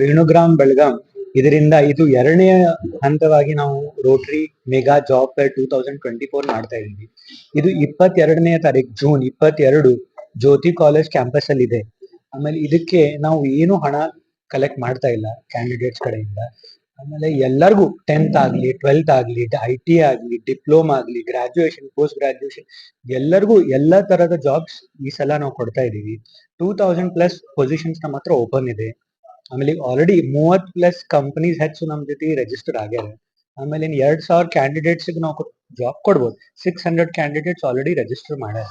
ವೇಣುಗ್ರಾಮ್ ಬೆಳಗಾಂ. ಇದರಿಂದ ಇದು ಎರಡನೇ ಹಂತವಾಗಿ ನಾವು rotary mega job fair two thousand twenty four ಮಾಡ್ತಾ ಇದ್ದೀವಿ. ಇದು ಇಪ್ಪತ್ತೆರಡನೇ ತಾರೀಕು ಜೂನ್ ಇಪ್ಪತ್ತೆರಡು ಜ್ಯೋತಿ ಕಾಲೇಜ್ ಕ್ಯಾಂಪಸ್ ಅಲ್ಲಿ ಇದೆ. ಆಮೇಲೆ ಇದಕ್ಕೆ ನಾವು ಏನು ಹಣ ಕಲೆಕ್ಟ್ ಮಾಡ್ತಾ ಇಲ್ಲ ಕ್ಯಾಂಡಿಡೇಟ್ಸ್ ಕಡೆಯಿಂದ. ಆಮೇಲೆ ಎಲ್ಲರಿಗೂ ಟೆಂತ್ ಆಗ್ಲಿ ಟ್ವೆಲ್ತ್ ಆಗ್ಲಿ ಐ ಟಿ ಆಗ್ಲಿ ಡಿಪ್ಲೊಮಾ ಆಗ್ಲಿ ಗ್ರಾಜುಯೇಷನ್ ಪೋಸ್ಟ್ ಗ್ರಾಜುಯೇಷನ್ ಎಲ್ಲರಿಗೂ ಎಲ್ಲಾ ತರದ ಜಾಬ್ಸ್ ಈ ಸಲ ನಾವು ಕೊಡ್ತಾ ಇದೀವಿ ಟೂ ತೌಸಂಡ್ ಪ್ಲಸ್ ಪೊಸಿಷನ್ಸ್ ನಮ್ಮ ಓಪನ್ ಇದೆ. ಆಮೇಲೆ ಆಲ್ರೆಡಿ ಮೂವತ್ ಪ್ಲಸ್ ಕಂಪನೀಸ್ ಹೆಚ್ಚು ನಮ್ ಜೊತೆ ರೆಜಿಸ್ಟರ್ ಆಗ್ಯಾರ. ಆಮೇಲೆ ಇನ್ ಎರಡ್ ಸಾವಿರ ಕ್ಯಾಂಡಿಡೇಟ್ಸ್ ನಾವು ಜಾಬ್ ಕೊಡ್ಬೋದು. Six hundred candidates already register ಮಾಡ್ಯಾರ.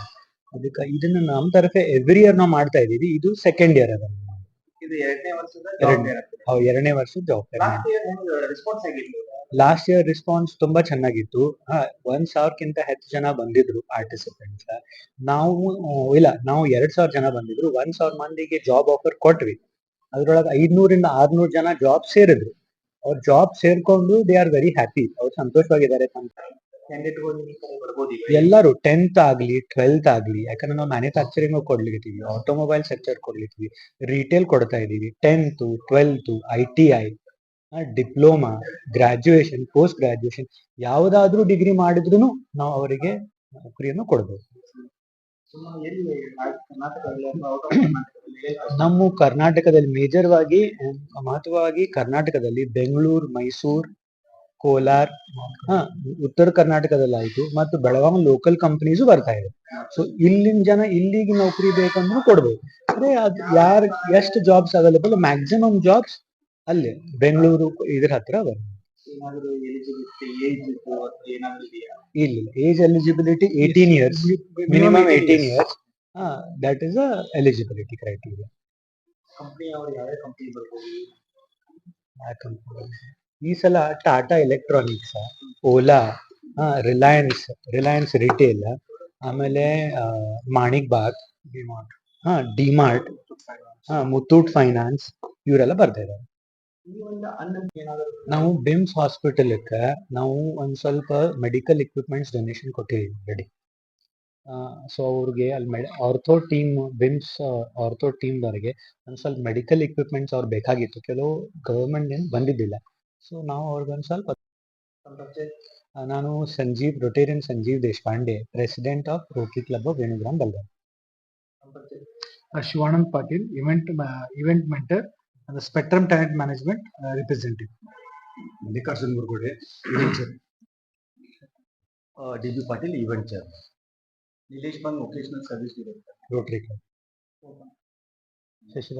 ಅದಕ್ಕೆ ಇದನ್ನ ನಮ್ ತರಫೆ ಎವ್ರಿ ಇಯರ್ ನಾವು ಮಾಡ್ತಾ ಇದೀವಿ ಇದು ಸೆಕೆಂಡ್ ಇಯರ್ ಅದ. ಇದು ಎರಡನೇ ವರ್ಷದ ಎರಡ್ನೇ. ಜಾಬ್ ಲಾಸ್ಟ್ ಇಯರ್ ರೆಸ್ಪಾನ್ಸ್ ತುಂಬಾ ಚೆನ್ನಾಗಿತ್ತು. ಒಂದ್ ಸಾವಿರಕ್ಕಿಂತ ಹೆಚ್ಚು ಜನ ಬಂದಿದ್ರು ಪಾರ್ಟಿಸಿಪೆಂಟ್ಸ್ ನಾವು ಇಲ್ಲ ನಾವು ಎರಡ್ ಸಾವಿರ ಜನ ಬಂದಿದ್ರು. ಒಂದ್ ಸಾವಿರ ಮಂದಿಗೆ ಜಾಬ್ ಆಫರ್ ಕೊಟ್ವಿ. ಅದ್ರೊಳಗೆ ಐದ್ನೂರಿಂದ ಆರ್ನೂರ್ ಜನ ಜಾಬ್ ಸೇರಿದ್ರು. ಅವ್ರ ಜಾಬ್ ಸೇರ್ಕೊಂಡು ದೇ ಆರ್ ವೆರಿ ಹ್ಯಾಪಿ ಅವ್ರು ಸಂತೋಷವಾಗಿದ್ದಾರೆ ಎಲ್ಲಾರು ಟೆಂತ್ ಆಗ್ಲಿ ಟ್ವೆಲ್ತ್ ಆಗ್ಲಿ, ಯಾಕಂದ್ರೆ ನಾವು ಮ್ಯಾನುಫ್ಯಾಕ್ಚರಿಂಗ್ ಕೊಡ್ಲಿಕ್ಕಿದ್ವಿ ಆಟೋಮೊಬೈಲ್ ಸೆಕ್ಟರ್ ಕೊಡ್ಲಿಕ್ಕಿದ್ವಿ ರಿಟೇಲ್ ಕೊಡ್ತಾ ಇದೀವಿ tenth twelfth I T I diploma graduation post graduation ಯಾವ್ದಾದ್ರೂ ಡಿಗ್ರಿ ಮಾಡಿದ್ರು ನಾವು ಅವರಿಗೆ ನೌಕರಿಯನ್ನು ಕೊಡ್ಬೋದು. ನಮ್ಮ ಕರ್ನಾಟಕದಲ್ಲಿ ಮೇಜರ್ವಾಗಿ ಮಹತ್ವವಾಗಿ ಕರ್ನಾಟಕದಲ್ಲಿ ಬೆಂಗಳೂರು, ಮೈಸೂರು, ಕೋಲಾರ್, ಹಾ, ಉತ್ತರ ಕರ್ನಾಟಕದಲ್ಲಿ ಆಯ್ತು ಮತ್ತು ಬೆಳಗಾವಿ ಲೋಕಲ್ ಕಂಪನೀಸು ಬರ್ತಾ ಇದೆ. ಸೊ ಇಲ್ಲಿನ ಜನ ಇಲ್ಲಿಗೆ ನೌಕರಿ ಬೇಕಂದ್ರೂ ಕೊಡ್ಬೋದು. ಅದೇ ಅದ್ ಯಾರ್, ಎಷ್ಟು ಜಾಬ್ಸ್ ಅವೈಲೇಬಲ್ ಮ್ಯಾಕ್ಸಿಮಮ್ ಜಾಬ್ಸ್ ಅಲ್ಲಿ ಬೆಂಗಳೂರು ಇದ್ರ ಹತ್ರ ಬರ್ತದೆ ಇಲ್ಲ age eligibility eighteen years minimum eighteen years that is a eligibility criteria company ಅವ್ರು ಯಾವ್ಯಾವ ಕಂಪ್ನಿ ಬರ್ಬೋದು? ಈ ಸಲ Tata electronics Ola Reliance Reliance retail ಆಮೇಲೆ ಮಾಣಿಕ್ ಬಾಗ್ ಡಿಮಾರ್ಟ್ ಹಾ ಡಿಮಾರ್ಟ್ ಹಾ ಮುತ್ತೂಟ್ ಫೈನಾನ್ಸ್ ಇವರೆಲ್ಲ ಬರ್ತಾ ಇದ್ದಾರೆ ನಾವು ಬಿಮ್ಸ್ ಹಾಸ್ಪಿಟಲ್ಕ್ಕೆ ನಾವು ಒಂದ್ ಸ್ವಲ್ಪ ಮೆಡಿಕಲ್ ಇಕ್ವಿಪ್ಮೆಂಟ್ಸ್ ಡೊನೇಷನ್ ಕೊಟ್ಟಿದ್ದೀವಿ ರೆಡಿ ಸೊ ಅವ್ರಿಗೆ ಅಲ್ಲಿ ಮೆಡ ಆರ್ಥೋ ಟೀಮ್ ಬಿಮ್ಸ್ ಆರ್ಥೋ ಟೀಮ್ದವರಿಗೆ ಒಂದ್ ಸ್ವಲ್ಪ ಮೆಡಿಕಲ್ ಇಕ್ವಿಪ್ಮೆಂಟ್ಸ್ ಅವ್ರು ಬೇಕಾಗಿತ್ತು. ಕೆಲವು ಗವರ್ನಮೆಂಟ್ ಏನು ಬಂದಿದ್ದಿಲ್ಲ. ಸೊ ನಾವು ಅವ್ರಿಗೊಂದು ಸ್ವಲ್ಪ ನಾನು Sanjeev rotarian Sanjeev Deshpande president of rotary club of Venugram Belagavi Shivanand Patil event event mentor spectrum talent management representative. Mallikarjun Murgode event chair D B Patil event chair Nilesh पण vocational service director रोटरीकर बोला. शिष्य